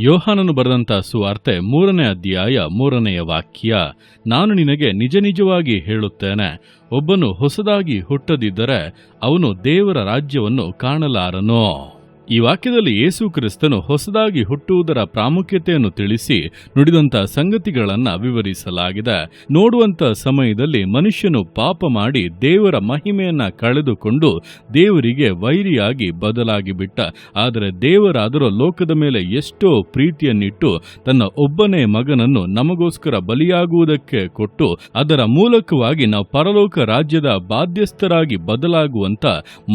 ಯೋಹಾನನು ಬರೆದಂತ ಸುವಾರ್ತೆ ಮೂರನೇ ಅಧ್ಯಾಯ ಮೂರನೆಯ ವಾಕ್ಯ. ನಾನು ನಿನಗೆ ನಿಜ ನಿಜವಾಗಿ ಹೇಳುತ್ತೇನೆ. ಒಬ್ಬನು ಹೊಸದಾಗಿ ಹುಟ್ಟದಿದ್ದರೆ ಅವನು ದೇವರ ರಾಜ್ಯವನ್ನು ಕಾಣಲಾರನೋ. ಈ ವಾಕ್ಯದಲ್ಲಿ ಯೇಸು ಕ್ರಿಸ್ತನು ಹೊಸದಾಗಿ ಹುಟ್ಟುವುದರ ಪ್ರಾಮುಖ್ಯತೆಯನ್ನು ತಿಳಿಸಿ ನುಡಿದಂತ ಸಂಗತಿಗಳನ್ನು ವಿವರಿಸಲಾಗಿದೆ. ನೋಡುವಂತ ಸಮಯದಲ್ಲಿ ಮನುಷ್ಯನು ಪಾಪ ಮಾಡಿ ದೇವರ ಮಹಿಮೆಯನ್ನ ಕಳೆದುಕೊಂಡು ದೇವರಿಗೆ ವೈರಿಯಾಗಿ ಬದಲಾಗಿ ಬಿಟ್ಟ. ಆದರೆ ದೇವರಾದರೂ ಲೋಕದ ಮೇಲೆ ಎಷ್ಟೋ ಪ್ರೀತಿಯನ್ನಿಟ್ಟು ತನ್ನ ಒಬ್ಬನೇ ಮಗನನ್ನು ನಮಗೋಸ್ಕರ ಬಲಿಯಾಗುವುದಕ್ಕೆ ಕೊಟ್ಟು ಅದರ ಮೂಲಕವಾಗಿ ನಾವು ಪರಲೋಕ ರಾಜ್ಯದ ಬಾಧ್ಯಸ್ಥರಾಗಿ ಬದಲಾಗುವಂತ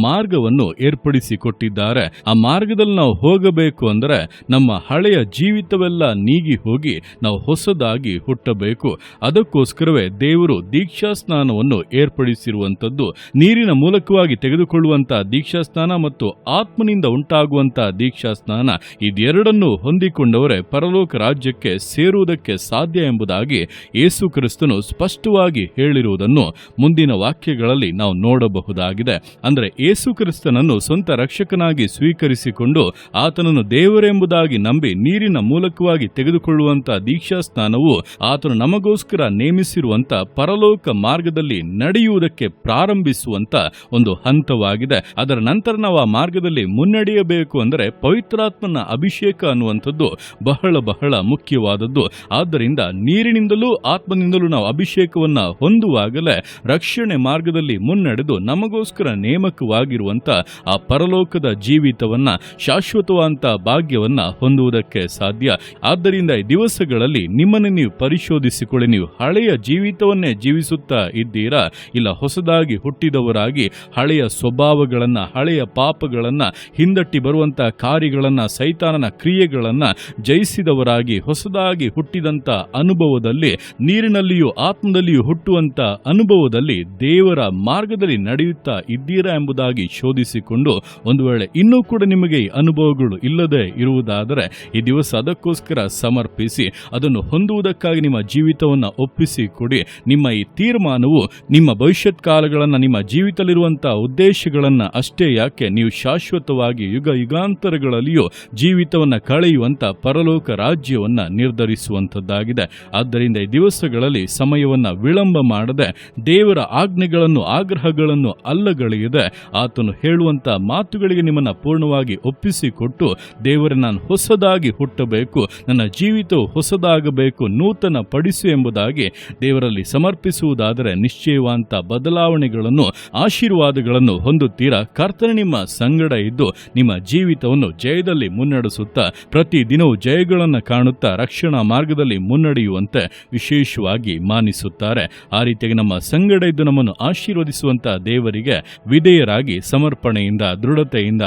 ಮಾರ್ಗವನ್ನು ಏರ್ಪಡಿಸಿಕೊಟ್ಟಿದ್ದಾರೆ. ಮಾರ್ಗದಲ್ಲಿ ನಾವು ಹೋಗಬೇಕು ಅಂದರೆ ನಮ್ಮ ಹಳೆಯ ಜೀವಿತವೆಲ್ಲ ನೀಗಿ ಹೋಗಿ ನಾವು ಹೊಸದಾಗಿ ಹುಟ್ಟಬೇಕು. ಅದಕ್ಕೋಸ್ಕರವೇ ದೇವರು ದೀಕ್ಷಾ ಸ್ನಾನವನ್ನು ಏರ್ಪಡಿಸಿರುವಂಥದ್ದು, ನೀರಿನ ಮೂಲಕವಾಗಿ ತೆಗೆದುಕೊಳ್ಳುವಂತಹ ದೀಕ್ಷಾ ಸ್ನಾನ ಮತ್ತು ಆತ್ಮನಿಂದ ಉಂಟಾಗುವಂತಹ ದೀಕ್ಷಾ ಸ್ನಾನ ಇದೆರಡನ್ನೂ ಹೊಂದಿಕೊಂಡವರೇ ಪರಲೋಕ ರಾಜ್ಯಕ್ಕೆ ಸೇರುವುದಕ್ಕೆ ಸಾಧ್ಯ ಎಂಬುದಾಗಿ ಯೇಸು ಕ್ರಿಸ್ತನು ಸ್ಪಷ್ಟವಾಗಿ ಹೇಳಿರುವುದನ್ನು ಮುಂದಿನ ವಾಕ್ಯಗಳಲ್ಲಿ ನಾವು ನೋಡಬಹುದಾಗಿದೆ. ಅಂದರೆ ಯೇಸು ಕ್ರಿಸ್ತನನ್ನು ಸ್ವಂತ ರಕ್ಷಕನಾಗಿ ಸ್ವೀಕರಿಸಿಕೊಂಡು ಆತನನ್ನು ದೇವರೆಂಬುದಾಗಿ ನಂಬಿ ನೀರಿನ ಮೂಲಕವಾಗಿ ತೆಗೆದುಕೊಳ್ಳುವಂತಹ ದೀಕ್ಷಾ ಸ್ನಾನವು ಆತನು ನಮಗೋಸ್ಕರ ನೇಮಿಸಿರುವಂತ ಪರಲೋಕ ಮಾರ್ಗದಲ್ಲಿ ನಡೆಯುವುದಕ್ಕೆ ಪ್ರಾರಂಭಿಸುವಂತ ಒಂದು ಹಂತವಾಗಿದೆ. ಅದರ ನಂತರ ನಾವು ಆ ಮಾರ್ಗದಲ್ಲಿ ಮುನ್ನಡೆಯಬೇಕು ಅಂದರೆ ಪವಿತ್ರಾತ್ಮನ ಅಭಿಷೇಕ ಅನ್ನುವಂಥದ್ದು ಬಹಳ ಬಹಳ ಮುಖ್ಯವಾದದ್ದು. ಆದ್ದರಿಂದ ನೀರಿನಿಂದಲೂ ಆತ್ಮನಿಂದಲೂ ನಾವು ಅಭಿಷೇಕವನ್ನ ಹೊಂದುವಾಗಲೇ ರಕ್ಷಣೆ ಮಾರ್ಗದಲ್ಲಿ ಮುನ್ನಡೆದು ನಮಗೋಸ್ಕರ ನೇಮಕವಾಗಿರುವಂತ ಆ ಪರಲೋಕದ ಜೀವಿತವನ್ನ ಶಾಶ್ವತವಾದಂತ ಭಾಗ್ಯವನ್ನ ಹೊಂದುವುದಕ್ಕೆ ಸಾಧ್ಯ. ಆದ್ದರಿಂದ ಈ ದಿವಸಗಳಲ್ಲಿ ನಿಮ್ಮನ್ನು ನೀವು ಪರಿಶೋಧಿಸಿಕೊಳ್ಳಿ. ನೀವು ಹಳೆಯ ಜೀವಿತವನ್ನೇ ಜೀವಿಸುತ್ತಾ ಇದ್ದೀರಾ? ಇಲ್ಲ, ಹೊಸದಾಗಿ ಹುಟ್ಟಿದವರಾಗಿ ಹಳೆಯ ಸ್ವಭಾವಗಳನ್ನ, ಹಳೆಯ ಪಾಪಗಳನ್ನ, ಹಿಂದಟ್ಟಿ ಬರುವಂತ ಕಾರ್ಯಗಳನ್ನ, ಸೈತಾನನ ಕ್ರಿಯೆಗಳನ್ನ ಜಯಿಸಿದವರಾಗಿ, ಹೊಸದಾಗಿ ಹುಟ್ಟಿದಂತ ಅನುಭವದಲ್ಲಿ, ನೀರಿನಲ್ಲಿಯೂ ಆತ್ಮದಲ್ಲಿಯೂ ಹುಟ್ಟುವಂತ ಅನುಭವದಲ್ಲಿ ದೇವರ ಮಾರ್ಗದಲ್ಲಿ ನಡೆಯುತ್ತಾ ಇದ್ದೀರಾ ಎಂಬುದಾಗಿ ಶೋಧಿಸಿಕೊಂಡು ಒಂದು ವೇಳೆ ಇನ್ನೂ ಕೂಡ ನಿಮಗೆ ಅನುಭವಗಳು ಇಲ್ಲದೆ ಇರುವುದಾದರೆ ಈ ದಿವಸ ಅದಕ್ಕೋಸ್ಕರ ಸಮರ್ಪಿಸಿ ಅದನ್ನು ಹೊಂದುವುದಕ್ಕಾಗಿ ನಿಮ್ಮ ಜೀವಿತವನ್ನು ಒಪ್ಪಿಸಿ ಕೊಡಿ. ನಿಮ್ಮ ಈ ತೀರ್ಮಾನವು ನಿಮ್ಮ ಭವಿಷ್ಯತ್ ಕಾಲಗಳನ್ನು, ನಿಮ್ಮ ಜೀವಿತದಲ್ಲಿರುವಂತಹ ಉದ್ದೇಶಗಳನ್ನು ಅಷ್ಟೇ ಯಾಕೆ ನೀವು ಶಾಶ್ವತವಾಗಿ ಯುಗ ಯುಗಾಂತರಗಳಲ್ಲಿಯೂ ಜೀವಿತವನ್ನ ಕಳೆಯುವಂತ ಪರಲೋಕ ರಾಜ್ಯವನ್ನ ನಿರ್ಧರಿಸುವಂಥದ್ದಾಗಿದೆ. ಆದ್ದರಿಂದ ಈ ದಿವಸಗಳಲ್ಲಿ ಸಮಯವನ್ನ ವಿಳಂಬ ಮಾಡದೆ, ದೇವರ ಆಜ್ಞೆಗಳನ್ನು, ಆಗ್ರಹಗಳನ್ನು ಅಲ್ಲಗಳೆಯದೆ ಆತನು ಹೇಳುವಂತ ಮಾತುಗಳಿಗೆ ನಿಮ್ಮನ್ನ ಪೂರ್ಣವಾಗಿ ಒಪ್ಪಿಸಿಕೊಟ್ಟು ದೇವರ ನಾನು ಹೊಸದಾಗಿ ಹುಟ್ಟಬೇಕು, ನನ್ನ ಜೀವಿತವು ಹೊಸದಾಗಬೇಕು, ನೂತನ ಪಡಿಸು ಎಂಬುದಾಗಿ ದೇವರಲ್ಲಿ ಸಮರ್ಪಿಸುವುದಾದರೆ ನಿಶ್ಚಯವಂತ ಬದಲಾವಣೆಗಳನ್ನು, ಆಶೀರ್ವಾದಗಳನ್ನು ಹೊಂದುತ್ತೀರಾ? ಕರ್ತನ ನಿಮ್ಮ ಸಂಗಡ ಇದ್ದು ನಿಮ್ಮ ಜೀವಿತವನ್ನು ಜಯದಲ್ಲಿ ಮುನ್ನಡೆಸುತ್ತಾ, ಪ್ರತಿ ದಿನವೂ ಜಯಗಳನ್ನು ಕಾಣುತ್ತಾ ರಕ್ಷಣಾ ಮಾರ್ಗದಲ್ಲಿ ಮುನ್ನಡೆಯುವಂತೆ ವಿಶೇಷವಾಗಿ ಮಾನಿಸುತ್ತಾರೆ. ಆ ರೀತಿಯಾಗಿ ನಮ್ಮ ಸಂಗಡ ಇದ್ದು ನಮ್ಮನ್ನು ಆಶೀರ್ವದಿಸುವಂತ ದೇವರಿಗೆ ವಿಧೇಯರಾಗಿ ಸಮರ್ಪಣೆಯಿಂದ, ದೃಢತೆಯಿಂದ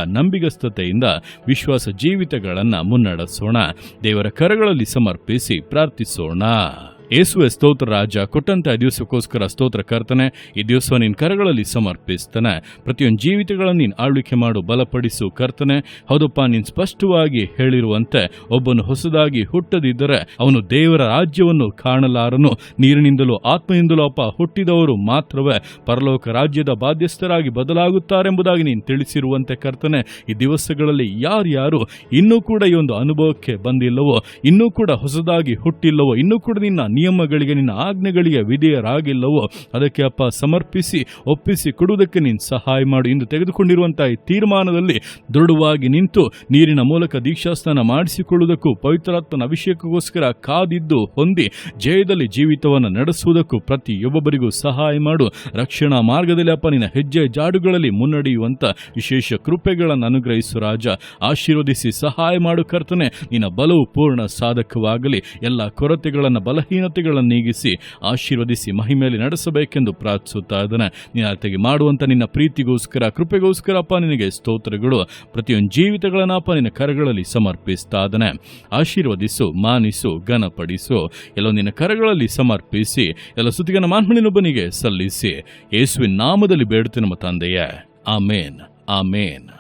ನಂಬಿಗಸ್ತತೆಯಿಂದ ವಿಶ್ವಾಸ ಜೀವಿತಗಳನ್ನು ಮುನ್ನಡೆಸೋಣ. ದೇವರ ಕರಗಳಲ್ಲಿ ಸಮರ್ಪಿಸಿ ಪ್ರಾರ್ಥಿಸೋಣ. ಯೇಸುವೆ ಸ್ತೋತ್ರ ರಾಜ, ಕೊಟ್ಟಂತ ದಿವಸಕ್ಕೋಸ್ಕರ ಸ್ತೋತ್ರ ಕರ್ತನೆ, ಈ ದಿವಸ ನಿನ್ನ ಕರಗಳಲ್ಲಿ ಸಮರ್ಪಿಸ್ತಾನೆ. ಪ್ರತಿಯೊಂದು ಜೀವಿತಗಳನ್ನು ನೀನು ಆಳ್ವಿಕೆ ಮಾಡು, ಬಲಪಡಿಸು ಕರ್ತನೆ. ಹೌದಪ್ಪ, ನೀನು ಸ್ಪಷ್ಟವಾಗಿ ಹೇಳಿರುವಂತೆ, ಒಬ್ಬನು ಹೊಸದಾಗಿ ಹುಟ್ಟದಿದ್ದರೆ ಅವನು ದೇವರ ರಾಜ್ಯವನ್ನು ಕಾಣಲಾರನು. ನೀರಿನಿಂದಲೂ ಆತ್ಮದಿಂದಲೂ ಅಪ್ಪ ಹುಟ್ಟಿದವರು ಮಾತ್ರವೇ. ಪರಲೋಕ ರಾಜ್ಯದ ಬಾಧ್ಯಸ್ಥರಾಗಿ ಬದಲಾಗುತ್ತಾರೆಂಬುದಾಗಿ ನೀನು ತಿಳಿಸಿರುವಂತೆ ಕರ್ತನೆ. ಈ ದಿವಸಗಳಲ್ಲಿ ಯಾರ್ಯಾರು ಇನ್ನೂ ಕೂಡ ಈ ಒಂದು ಅನುಭವಕ್ಕೆ ಬಂದಿಲ್ಲವೋ, ಇನ್ನೂ ಕೂಡ ಹೊಸದಾಗಿ ಹುಟ್ಟಿಲ್ಲವೋ, ಇನ್ನೂ ಕೂಡ ನಿನ್ನ ನಿಯಮಗಳಿಗೆ, ನಿನ್ನ ಆಜ್ಞೆಗಳಿಗೆ ವಿಧೇಯರಾಗಿಲ್ಲವೋ, ಅದಕ್ಕೆ ಅಪ್ಪ ಸಮರ್ಪಿಸಿ, ಒಪ್ಪಿಸಿ, ಕೊಡುವುದಕ್ಕೆ ನೀನು ಸಹಾಯ ಮಾಡು ಇಂದು ತೆಗೆದುಕೊಂಡಿರುವಂತಹ ಈ ತೀರ್ಮಾನದಲ್ಲಿ ದೃಢವಾಗಿ ನಿಂತು ನೀರಿನ ಮೂಲಕ ದೀಕ್ಷಾಸ್ನಾನ ಮಾಡಿಸಿಕೊಳ್ಳುವುದಕ್ಕೂ, ಪವಿತ್ರಾತ್ಮನ ಅಭಿಷೇಕಕ್ಕೋಸ್ಕರ ಕಾದಿದ್ದು ಹೊಂದಿ, ಜಯದಲ್ಲಿ ಜೀವಿತವನ್ನು ನಡೆಸುವುದಕ್ಕೂ ಪ್ರತಿಯೊಬ್ಬೊಬ್ಬರಿಗೂ ಸಹಾಯ ಮಾಡು. ರಕ್ಷಣಾ ಮಾರ್ಗದಲ್ಲಿ ಅಪ್ಪ ನಿನ್ನ ಹೆಜ್ಜೆ ಜಾಡುಗಳಲ್ಲಿ ಮುನ್ನಡೆಯುವಂತ ವಿಶೇಷ ಕೃಪೆಗಳನ್ನು ಅನುಗ್ರಹಿಸು ರಾಜ. ಆಶೀರ್ವದಿಸಿ ಸಹಾಯ ಮಾಡು ಕರ್ತನೆ. ನಿನ್ನ ಬಲವು ಪೂರ್ಣ ಸಾಧಕವಾಗಲಿ. ಎಲ್ಲ ಕೊರತೆಗಳನ್ನು ಬಲಹೀನತೆಗಳನ್ನು ನೀಗಿಸಿ ಆಶೀರ್ವದಿಸಿ ಮಹಿಮೆಯಲ್ಲಿ ನಡೆಸಬೇಕೆಂದು ಪ್ರಾರ್ಥಿಸುತ್ತಾ ಇದ್ದಾನೆ. ನೀನು ಆತಗೆ ಮಾಡುವಂಥ ನಿನ್ನ ಪ್ರೀತಿಗೋಸ್ಕರ, ಕೃಪೆಗೋಸ್ಕರ ಅಪ್ಪ ನಿನಗೆ ಸ್ತೋತ್ರಗಳು. ಪ್ರತಿಯೊಂದು ಜೀವಿತಗಳನ್ನು ಅಪ್ಪ ನಿನ್ನ ಕರಗಳಲ್ಲಿ ಸಮರ್ಪಿಸ್ತಾ ಇದ್ದಾನೆ. ಆಶೀರ್ವದಿಸು, ಮಾನಿಸು, ಘನಪಡಿಸು. ಎಲ್ಲ ನಿನ್ನ ಕರಗಳಲ್ಲಿ ಸಮರ್ಪಿಸಿ, ಎಲ್ಲ ಸುತ್ತಿಗನ ಮಾನ್ಮಣಿನೊಬ್ಬನಿಗೆ ಸಲ್ಲಿಸಿ. ಯೇಸುವಿನ ನಾಮದಲ್ಲಿ ಬೇಡುತ್ತೆ ನಮ್ಮ ತಂದೆಯೇ. ಆಮೇನ್. ಆಮೇನ್.